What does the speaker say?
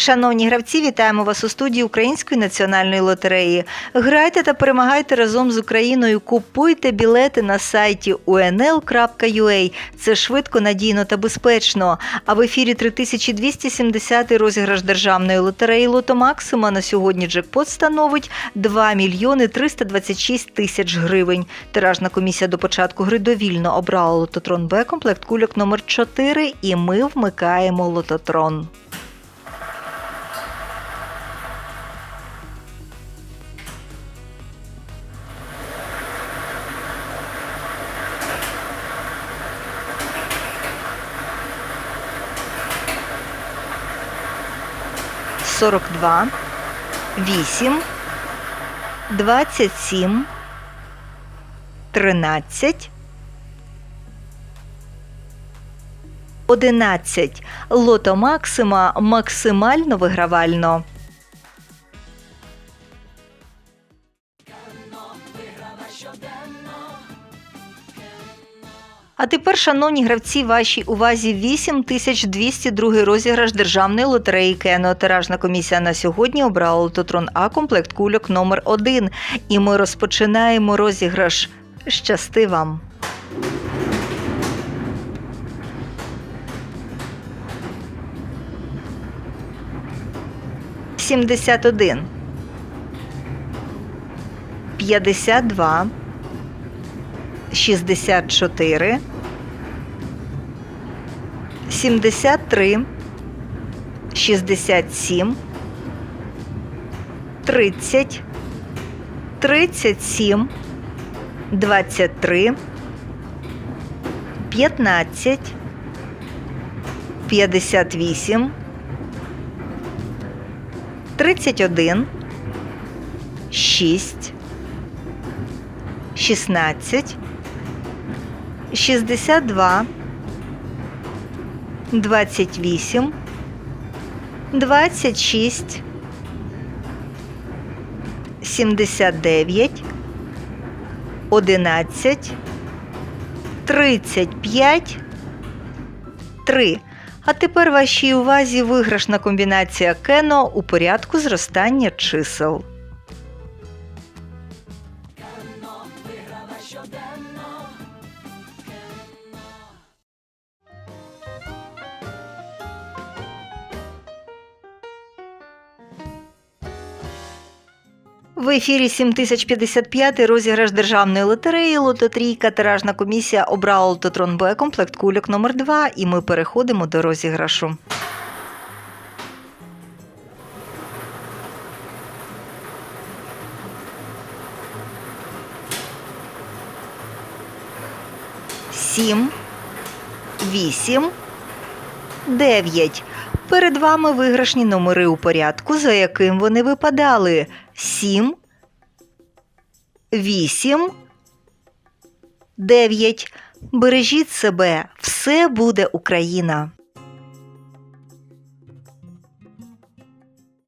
Шановні гравці, вітаємо вас у студії Української національної лотереї. Грайте та перемагайте разом з Україною. Купуйте білети на сайті unl.ua. Це швидко, надійно та безпечно. А в ефірі 3270 розіграш державної лотереї Лото Максима на сьогодні джекпот становить 2 мільйони 326 тисяч гривень. Тиражна комісія до початку гри довільно обрала лототрон Б комплект кульок номер 4 і ми вмикаємо лототрон. Сорок два, вісім, двадцять сім, тринадцять, одинадцять. Лото Максима максимально вигравально. А тепер, шановні гравці, вашій увазі 8202 розіграш державної лотереї Кено. Тиражна комісія на сьогодні обрала лототрон А комплект кульок номер 1 І ми розпочинаємо розіграш. Щасти вам! Сімдесят один. П'ятдесят два. 64, 73, 67, 30, 37, 23, 15, 58, 31, 6, 16, 62, 28, 26, 79, 11, 35, 3. А тепер вашій увазі виграшна комбінація Кено у порядку зростання чисел. В ефірі 7055 розіграш державної лотереї Лототрійка. Тиражна комісія обрала лототрон Б комплект кульок номер 2 і ми переходимо до розіграшу. Сім, вісім, дев'ять. Перед вами виграшні номери у порядку, за яким вони випадали. 7, 8, 9. Бережіть себе, все буде Україна.